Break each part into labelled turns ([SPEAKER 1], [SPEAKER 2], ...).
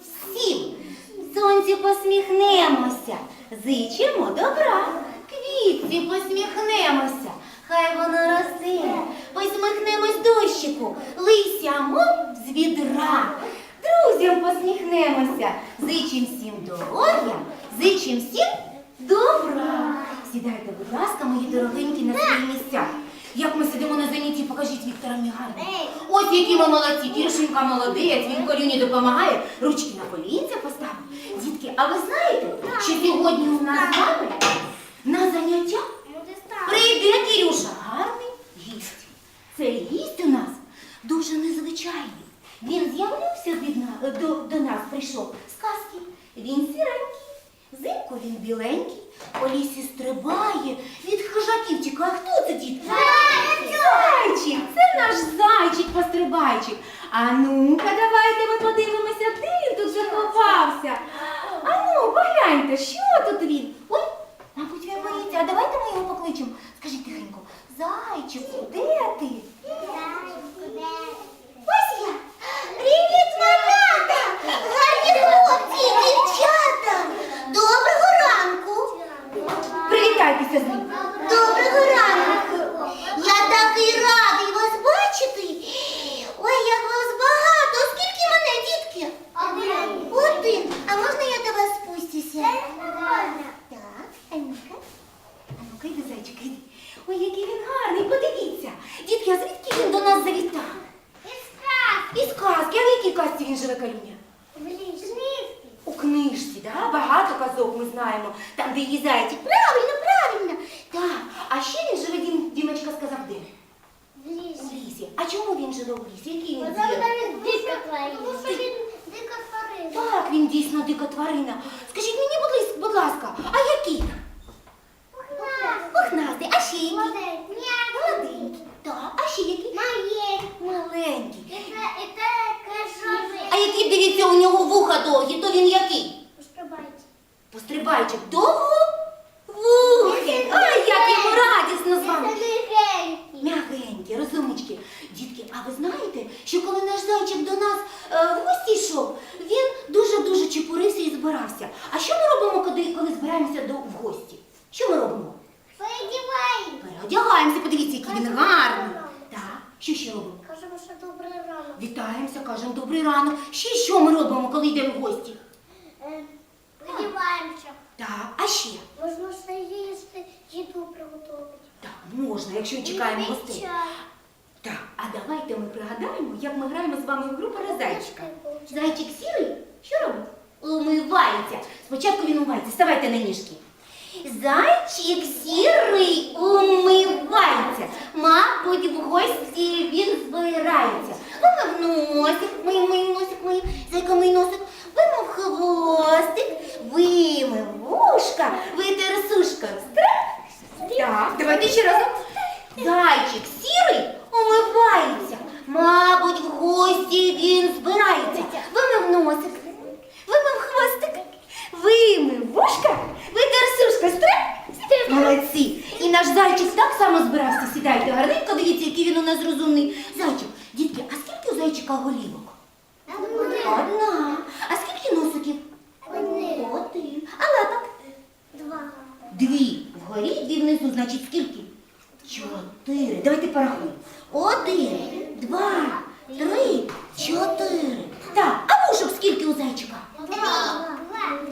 [SPEAKER 1] Всім сонцю посміхнемося, зичимо добра, квітці посміхнемося, хай воно росте, посміхнемось дощику, лися, мов з відра. Друзям посміхнемося, зичим всім здоров'я, зичим всім добра. Сідайте, будь ласка, мої дорогенькі, на свої місця. Як ми сидимо на занятті, покажіть Віктора Мігарна. Ось які ми молодці, Кіршенька молодець, він колюні допомагає, ручки на колінця поставив. Дітки, а ви знаєте, що сьогодні у нас з вами на заняття прийде Кірюша гарний гість. Цей гість у нас дуже незвичайний. Він з'явився від на- до, до нас, прийшов з казки. Він сіренький, взимку він біленький, по лісі стрибає, від хижаків тікає. Хто це дітки? Зайчик! Наш зайчик-пострибайчик. А ну-ка, давайте ми подивимося, де він тут заховався. А ну, погляньте, що тут він? Ой, мабуть, він боїться. А давайте ми його покличемо. Скажіть тихенько, зайчику, де ти? Ось я. Привіт, малята! Гарні хлопці, дівчата! Доброго ранку! Привітайтеся з ним. Доброго ранку! Я такий радий вас бачити. Ой, як вас багато. Скільки мене, дітки? Один. А можна я до вас спустюся? Так, Анюка. А ну-ка, йди, зайчик, йди. Ой, який він гарний, подивіться. Дітки, а звідки він до нас завітав? Із казки. А в якій казці він живе, Калюня? У книжці, да? Казок ми знаємо, там, де її зайчик. Правильно, правильно. Так. А ще він живе, Дім, Дімочка сказав, де? У лісі. А чому він живе в лісі? Який він звір? Так, він дійсно дика тварина. Скажіть мені, будь ласка, будь ласка, а який? Пухнастий. А ще який? Молоденький. Так, а ще який? Маленький. А які, дивіться, у нього вуха довгі, то він який? Пострибайчик довго вухи. Ай, як йому радісно з вами. М'ягенькі, розумнички. Дітки, а ви знаєте, що коли наш зайчик до нас е, в гості йшов, він дуже-дуже чепурився і збирався. А що ми робимо, коли, коли збираємося до, в гості? Що ми робимо? Переодягаємося, подивіться, який він гарний. Так, що ще робимо?
[SPEAKER 2] Кажемо, що добрий ранок.
[SPEAKER 1] Вітаємося, кажемо добрий ранок. Ще що ми робимо, коли йдемо в гості?
[SPEAKER 2] Е, Сподіваємося.
[SPEAKER 1] Так, а ще?
[SPEAKER 2] Можна все їсти, їду приготувати.
[SPEAKER 1] Так, можна, якщо чекаємо
[SPEAKER 2] Любий
[SPEAKER 1] гостей.
[SPEAKER 2] чай.
[SPEAKER 1] Так, а давайте ми пригадаємо, як ми граємо з вами в гру «Перезайчика». Зайчик сірий, що робить? Умивається. Спочатку він умивається. Ставайте на ніжки. Зайчик сірий умивається. Мабуть, в гості він збирається. Вимив носик, мий, мий носик, мий, зайка мий носик, вимив хвостик, вимив вушка, витер. Страх. Так, давайте ще разом. Зайчик сірий умивається. Мабуть, в гості він збирається. Вимив носик, вимив хвостик, вимив вушка, витер сушка. Стрик. Молодці. І наш зайчик так само збирався. Сідайте гарненько, дивіться, який він у нас розумний. Зайчик, дітки, а скільки у зайчика голівок? Одна. А скільки носиків?
[SPEAKER 2] Один.
[SPEAKER 1] Один. А лапок?
[SPEAKER 2] Два.
[SPEAKER 1] Дві вгорі, дві внизу, значить скільки? Чотири. Давайте порахуємо. Один, два, три, чотири. Так, а вушок скільки у зайчика?
[SPEAKER 2] Два.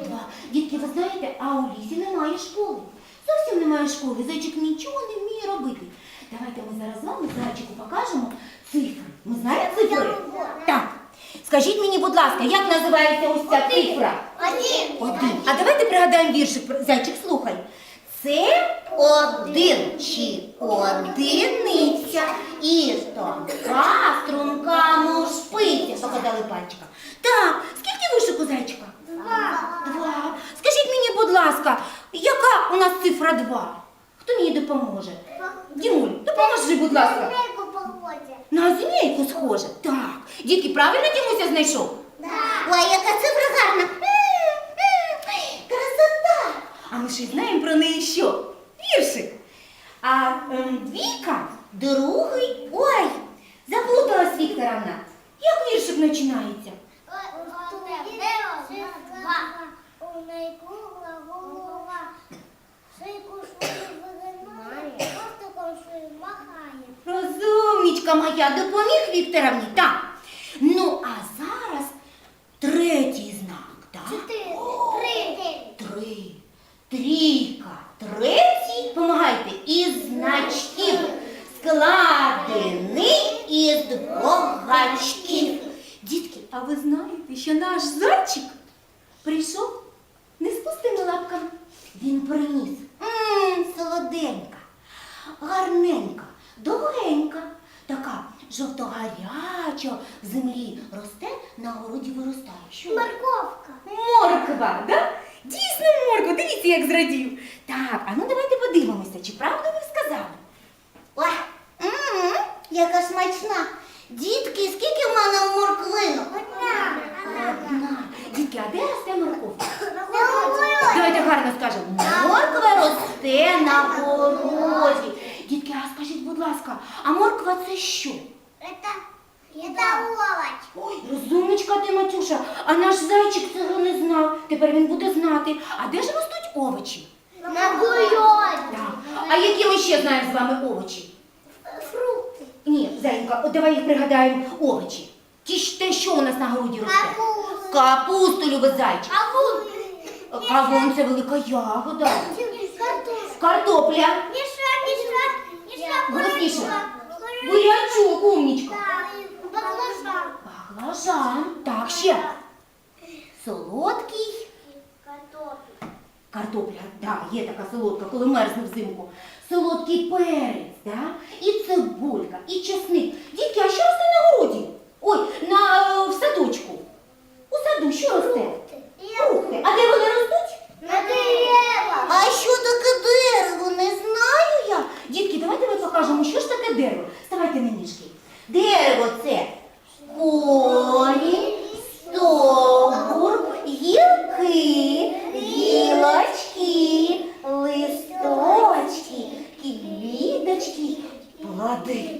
[SPEAKER 1] Два. Дітки, ви знаєте, а у лісі немає школи. Зовсім немає школи. Зайчик нічого не вміє робити. Давайте ми зараз з вами зайчику покажемо цифри. Ми знаємо цифри? Так. Скажіть мені, будь ласка, як називається ось ця цифра?
[SPEAKER 2] Один.
[SPEAKER 1] Один. А давайте пригадаємо віршик. Зайчик, слухай. Це один чи одиниця і тонка струнка мушпиця. Показали пальчика. Так, скільки вишик у зайчика?
[SPEAKER 2] Два.
[SPEAKER 1] Два. Скажіть мені, будь ласка, яка у нас цифра два? Хто мені допоможе? Дімуль, допоможи, будь ласка. На змійку схоже. Так. Дітки, правильно Дімуся знайшов?
[SPEAKER 2] Да.
[SPEAKER 1] Ой, яка цифра гарна. М, м, Красота. А ми ще й знаємо про неї що? Віршик. А ем, двійка, другий, ой, забула Вікторовна, як віршик починається?
[SPEAKER 2] У неї кругла голова. Шийку
[SPEAKER 1] Розумнічка моя, допоміг Вікторовні? Так. Ну, а зараз третій знак, так?
[SPEAKER 2] Чотири. Три.
[SPEAKER 1] Три. Трійка. Третій, помагайте, із значків. Складений із двох гачків. Дітки, а ви знаєте, що наш зайчик прийшов не з пустими лапками. Він приніс м солоденька, гарненька, довгенька, така жовто-гаряча в землі росте, на городі виростає. Що?
[SPEAKER 2] Морковка.
[SPEAKER 1] Морква, да? Дійсно морква, дивіться, як зрадів. Так, а ну давайте подивимося, чи правду ви сказали? Ой, м яка смачна. Дітки, скільки в мене морквину?
[SPEAKER 2] Одна.
[SPEAKER 1] Одна. Дітки, а де росте морковка? Давайте гарно скажемо. Морква росте на городі. Дітки, а скажіть, будь ласка, а морква це що?
[SPEAKER 2] Это, это овощ.
[SPEAKER 1] Ой, розумничка ти, Матюша, а наш зайчик цього не знав. Тепер він буде знати. А де ж ростуть овочі?
[SPEAKER 2] На городі.
[SPEAKER 1] Так. А які ми ще знаємо з вами овочі?
[SPEAKER 2] Фрукти.
[SPEAKER 1] Ні, зайка, от давай їх пригадаємо овочі. Ті ж те, що у нас на городі росте?
[SPEAKER 2] Капуста.
[SPEAKER 1] Капусту любить зайчик.
[SPEAKER 2] Кавун.
[SPEAKER 1] Кавун це велика ягода.
[SPEAKER 2] Картошка.
[SPEAKER 1] Картопля. Голосніше. Бурячок, умнічка.
[SPEAKER 2] Баклажан.
[SPEAKER 1] Баклажан. Так, ще. Солодкий.
[SPEAKER 2] Картопля.
[SPEAKER 1] Картопля, да, є така солодка, коли мерзне взимку. Солодкий перець, да? і цибулька, і чесник. Дітки, а що росте на городі? Ой, на, е, в садочку. У саду що росте? Фрукти. А де вони ростуть?
[SPEAKER 2] На деревах.
[SPEAKER 1] А що таке дерево? Не знаю я. Дітки, давайте ми покажемо, що ж таке дерево. Ставайте на ніжки. Дерево це корінь, стовбур, гілки, гілочки, листочки, квіточки, плоди.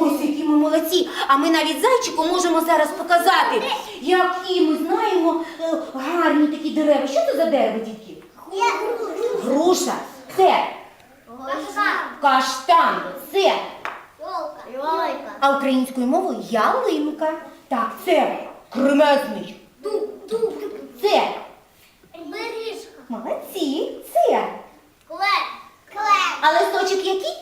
[SPEAKER 1] Ось які ми молодці. А ми навіть зайчику можемо зараз показати, які ми знаємо е, гарні такі дерева. Що це за дерево, дітки? Груша це каштан, це а українською мовою ялинка. Так, це кремезний.
[SPEAKER 2] Дуб. Дуб.
[SPEAKER 1] Це
[SPEAKER 2] Бережка.
[SPEAKER 1] молодці. Це.
[SPEAKER 2] Клен.
[SPEAKER 1] А листочок який?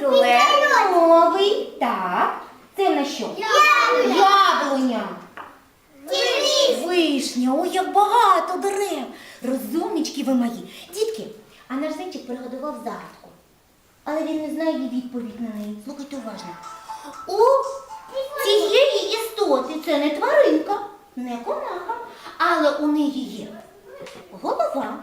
[SPEAKER 1] Кленовий. Так. Це на що?
[SPEAKER 2] Яблуня.
[SPEAKER 1] Яблуня.
[SPEAKER 2] Тініс.
[SPEAKER 1] Вишня, ой, як багато дерев. Розумнички ви мої. Дітки, а наш зайчик приготував загадку. Але він не знає відповідь на неї. Слухайте уважно. У цієї істоти це не тваринка, не комаха, але у неї є голова,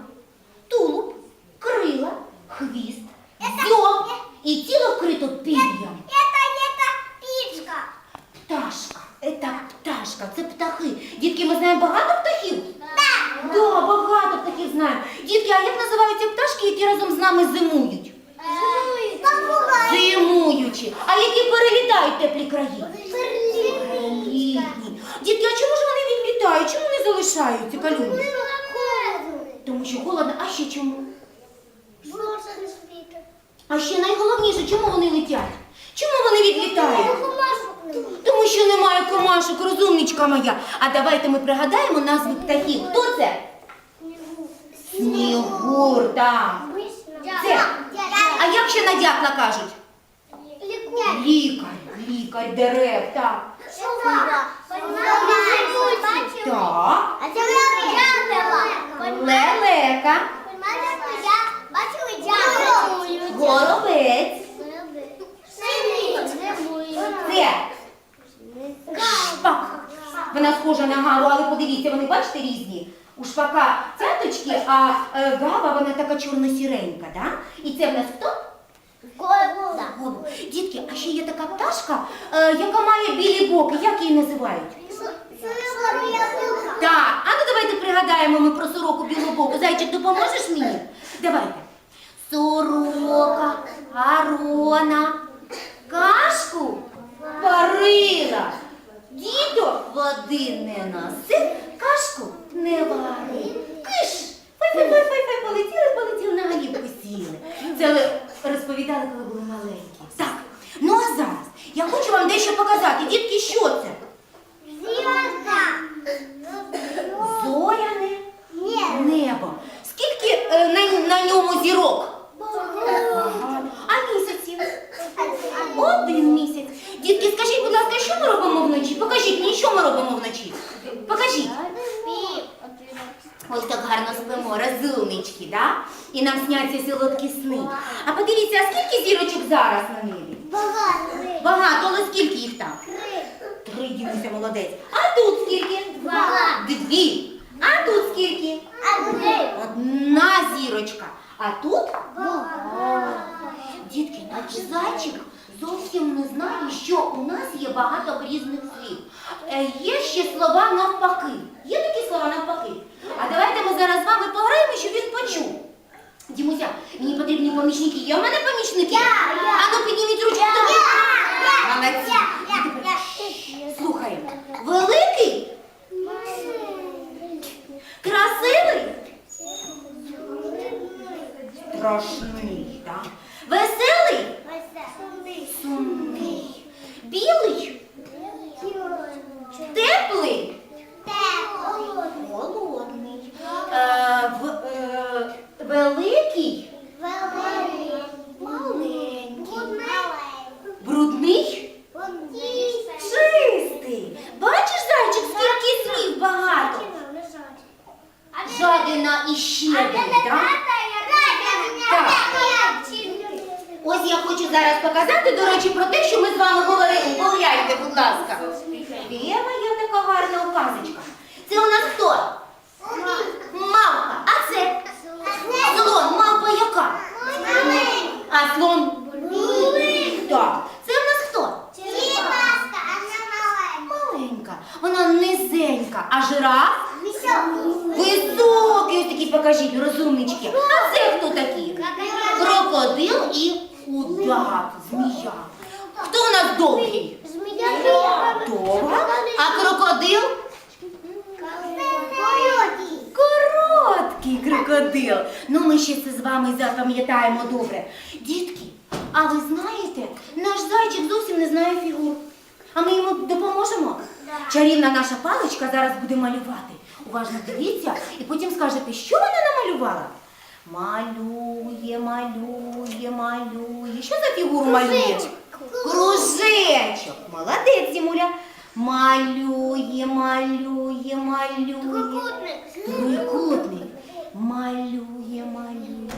[SPEAKER 1] тулуб, крила, хвіст, дзьоб і тіло вкрито пір'ям.
[SPEAKER 2] Это, это птичка.
[SPEAKER 1] Пташка. Це пташка, це птахи. Дітки, ми знаємо багато птахів?
[SPEAKER 2] Да.
[SPEAKER 1] Да, багато птахів знаємо. Дітки, а як називаються пташки, які разом з нами зимують?
[SPEAKER 2] Попугай.
[SPEAKER 1] Зимуючі. А які перелітають теплі краї? Літні. Дітки, а чому ж вони відлітають? Чому не залишаються калюні? Тому що холодно, а ще чому? А ще найголовніше, чому вони летять? Чому вони відлітають? Тому що немає комашок, розумничка моя. А давайте ми пригадаємо назви птахів. Хто це? Снігур, так. Це. А як ще на дятла кажуть? Лікар, лікар дерев, так. Так.
[SPEAKER 2] А це
[SPEAKER 1] Лелека, горобець. Це шпак. Вона схожа на гаву, але подивіться, вони бачите різні. У шпака цяточки, а е, гава вона така чорно-сіренька, да? І це в нас хто? Голуб. Дітки, а ще є така пташка, е, яка має білі боки. Як її називають? Так, а ну давайте пригадаємо ми про сороку білобоку. Зайчик, допоможеш мені? Давайте. Сорока, гарона, кашку, пари. води не носи, кашку не вари. Киш! Фай-фай-фай-фай, полетіли, полетіли, на галівку сіли. Це ви розповідали, коли були маленькі. Так, ну а зараз я хочу вам дещо показати. Дітки, що це?
[SPEAKER 2] Зірка.
[SPEAKER 1] Зоряне
[SPEAKER 2] Ні.
[SPEAKER 1] небо. Скільки е, на, на ньому зірок? А місяців? Один місяць. Дітки, скажіть, будь ласка, що ми робимо вночі? Покажіть мені, що ми робимо вночі. Покажіть. Ось так гарно спимо, розумнички, да? І нам сняться солодкі сни. А подивіться, а скільки зірочок зараз на небі?
[SPEAKER 2] Багато.
[SPEAKER 1] Багато, але скільки їх там? Три, дідуся, молодець. А тут скільки?
[SPEAKER 2] Два.
[SPEAKER 1] Дві. А тут скільки? Одна зірочка. А тут Багато. Дітки, наш зайчик зовсім не знає, що у нас є багато різних слів. Е, є ще слова навпаки. Є такі слова навпаки. А давайте ми зараз з вами пограємо, щоб він почув. Дімуся, мені потрібні помічники. Є у мене помічники?
[SPEAKER 2] Я, я.
[SPEAKER 1] А ну підніміть ручку. хто ви? Молодці.
[SPEAKER 2] Я, я.
[SPEAKER 1] Слухаємо. Великий, красивий, страшний, так? Веселий, сумний, білий, теплий, холодний, е, в, е, великий, брудний, чистий. Бачиш, зайчик, скільки слів багато. Жадина і щедрий, так? Ось я хочу зараз показати, до речі, про те, що ми з вами говорили. Погляньте, будь ласка. Де моя така гарна указочка? Це у нас хто? Мавка. А це слон. Мавпа яка? А слон? Так. Це у нас хто? Маленька. Вона низенька. А жираф? Високий. Ось такий покажіть, розумнички. А це хто такі? Крокодил і удав, змія. Хто у нас довгий? Довга. А крокодил? Короткий крокодил. Ну, ми ще це з вами запам'ятаємо добре. Дітки, а ви знаєте, наш зайчик зовсім не знає фігур. А ми йому допоможемо? Чарівна наша паличка зараз буде малювати. Уважно дивіться і потім скажете, що вона намалювала. Малює, малює, малює. Що за фігуру малює? Кружечок. Молодець, Зімуля. Малює, малює, малює. Трикутник. Малює, малює.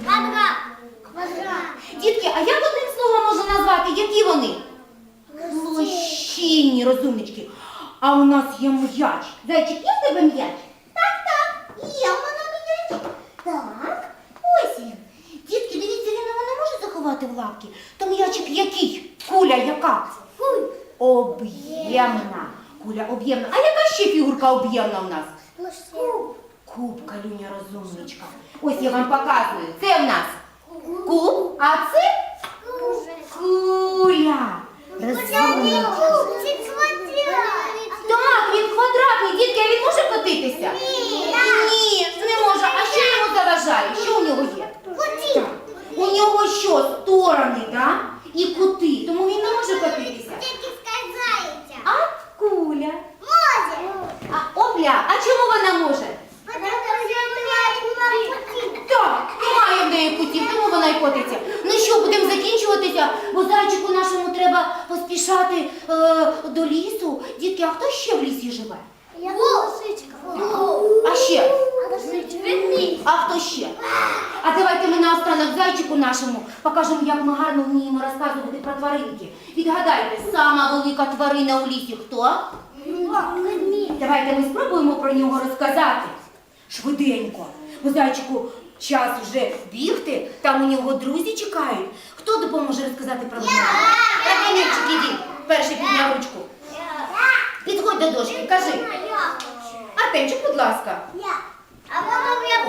[SPEAKER 1] Дітки, а як одним словом можна назвати? Які вони? Лощинні, розумнички. А у нас є м'яч. Зайчик, є в тебе м'яч? Так, так, є в мене м'яч. Так, ось він. Дітки, дивіться, він не може заховати в лапки. То м'ячик який? Куля яка? Об'ємна. Куля об'ємна. А яка ще фігурка об'ємна у нас? Куб, калюня розумничка. Ось я вам показую. Це в нас куб, а це куля. Розумничка. Так, він квадратний, дітки, а він може котитися? Ні, не може. А що йому заважає? Що у нього є? Так. У нього що, сторони, да? І кути, тому він не може котитися. А куля? А опля, а чому вона може? Так, немає в неї кутів, тому вона й котиться. Ну що, будемо закінчуватися, бо зайчику нашому треба поспішати е, до лісу. Дітки, а хто ще в лісі живе? А ще? А хто ще? А давайте ми наостанок зайчику нашому покажемо, як ми гарно вміємо розказувати про тваринки. Відгадайте, сама велика тварина у лісі хто? Давайте ми спробуємо про нього розказати. Швиденько. Бо зайчику час вже бігти, там у нього друзі чекають. Хто допоможе розказати про нього? Радимірчик, іди, перший підняв ручку. До дошки, кажи. Артемчик, будь ласка.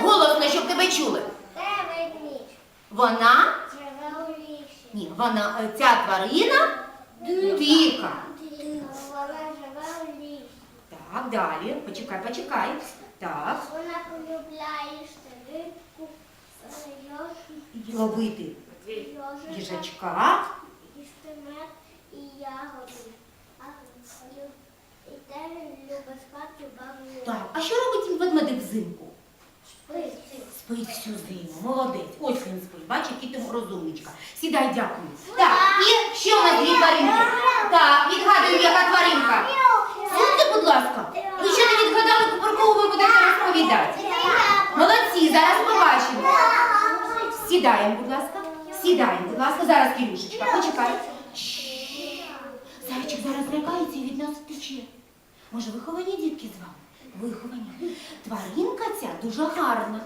[SPEAKER 1] Голосно, щоб тебе чули. Вона, ні, вона, е, ця тварина дика. Так, далі. Почекай, почекай. Так.
[SPEAKER 2] Вона полюбляє рибку,
[SPEAKER 1] ловити їжачка.
[SPEAKER 2] і ягоди. І те він любить спати бабу.
[SPEAKER 1] Так, а що робить ведмедик взимку?
[SPEAKER 2] Спить.
[SPEAKER 1] Спить всю зиму. Молодець. Ось він спить. Бач, який ти розумничка. Сідай, дякую. Так, і ще у нас дві тваринки. Так, відгадую, яка тваринка. Сідьте, будь ласка. Ви ще не відгадали, кого ви будете розповідати. Молодці, зараз побачимо. Сідаємо, будь ласка. Сідаємо, будь ласка. Зараз, Кирюшечка, почекай. Чш. Зараз злякається і від нас втече. Може, виховані дітки з вами? Виховані. Тваринка ця дуже гарна.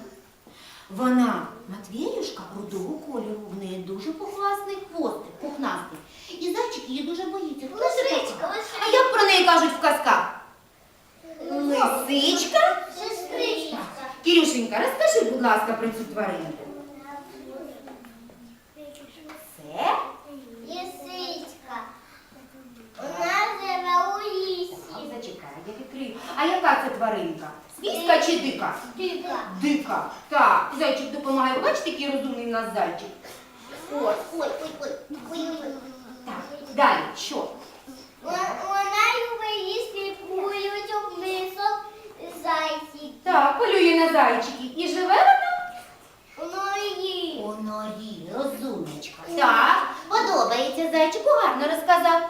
[SPEAKER 1] Вона Матвіюшка рудого кольору, в неї дуже пухласний хвостик, пухнастий. І зайчик її дуже боїться.
[SPEAKER 2] Лисичка, лисичка.
[SPEAKER 1] А як про неї кажуть в казках? Лисичка?
[SPEAKER 2] Сестричка.
[SPEAKER 1] Кирюшенька, розкажи, будь ласка, про цю тваринку. Це
[SPEAKER 2] Лисичка. Вона живе у лісі.
[SPEAKER 1] зачекай, я відкрию. А яка це тваринка? Свійська чи дика?
[SPEAKER 2] Дика.
[SPEAKER 1] Дика. Так, зайчик допомагає. Бачите, який розумний в нас зайчик. Ой, ой, ой.
[SPEAKER 2] Ой, ой, ой.
[SPEAKER 1] Так, далі, що?
[SPEAKER 2] Вона любить їсти кулючок, мисок, зайців.
[SPEAKER 1] Так, полює на зайчиків. І живе вона?
[SPEAKER 2] У норі.
[SPEAKER 1] У норі, розумничка. Так, подобається зайчику, гарно розказав.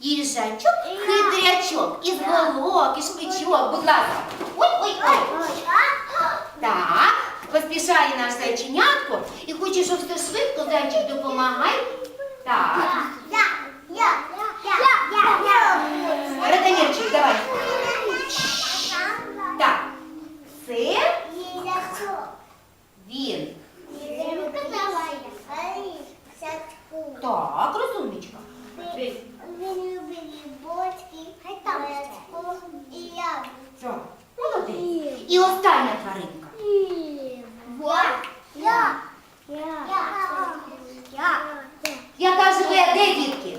[SPEAKER 1] Їжачок, хитрячок, із голок, із шпичок, будь ласка. Ой, ой, ой. Так, поспішає наш зайченятко і хоче, щоб все швидко, зайчик допомагай. Так,
[SPEAKER 2] Я, я, я, я, я.
[SPEAKER 1] Радомірчик, давай. Так, це
[SPEAKER 2] Їжачок.
[SPEAKER 1] він.
[SPEAKER 2] Їжачок давай. Сачку.
[SPEAKER 1] Так, розумничка.
[SPEAKER 2] Він любить бочки, гречку і яблуко.
[SPEAKER 1] Так, молодець. І остання тваринка.
[SPEAKER 2] Я. Я. Я.
[SPEAKER 1] Яка живе де дітки?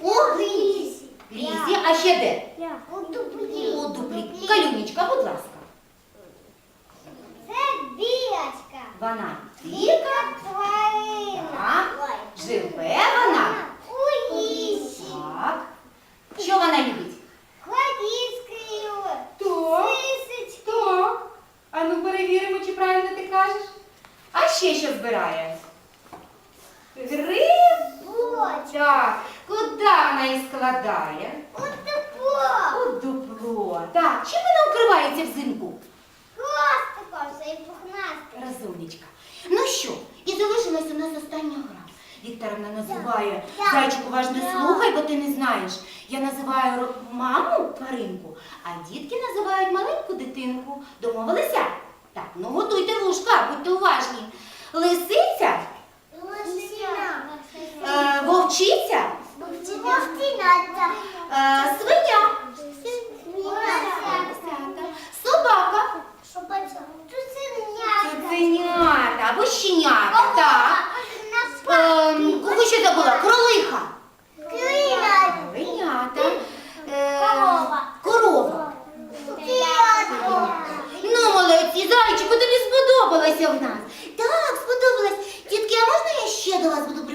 [SPEAKER 2] У лісі.
[SPEAKER 1] В лісі, а ще де?
[SPEAKER 2] У дуплі.
[SPEAKER 1] У дуплі. Калюнечка, будь ласка.
[SPEAKER 2] Це білочка.
[SPEAKER 1] Вона
[SPEAKER 2] Дика
[SPEAKER 1] дика.
[SPEAKER 2] тварина.
[SPEAKER 1] Так. Живе вона.
[SPEAKER 2] У лісі.
[SPEAKER 1] Так. Що вона любить?
[SPEAKER 2] Кладіскою.
[SPEAKER 1] Так.
[SPEAKER 2] Лисички.
[SPEAKER 1] Так. А ну перевіримо, чи правильно ти кажеш. А ще що збирає? Гриб. Так. Куди вона їх складає?
[SPEAKER 2] У тепло.
[SPEAKER 1] У дупло. Так. Чим вона укривається взимку?
[SPEAKER 2] Хвостиком цей пухнастий.
[SPEAKER 1] Розумничка. Ну що, і залишилась у нас остання гра. Вікторовна називає
[SPEAKER 2] Так.
[SPEAKER 1] зайчик уважно
[SPEAKER 2] Так.
[SPEAKER 1] слухай, бо ти не знаєш. Я називаю ро- маму тваринку, а дітки називають маленьку дитинку. Домовилися? Так, ну готуйте вушка, будьте уважні. Лисиця, е, вовчиця, е, свиня, собака, цуценята або щенята. Так. Ем, кого ще забула? Кролиха. Кролинята. Е, корова. Ну, молодці, зайчику, тобі сподобалося в нас. Так, сподобалось. Тітки, а можна я ще до вас буду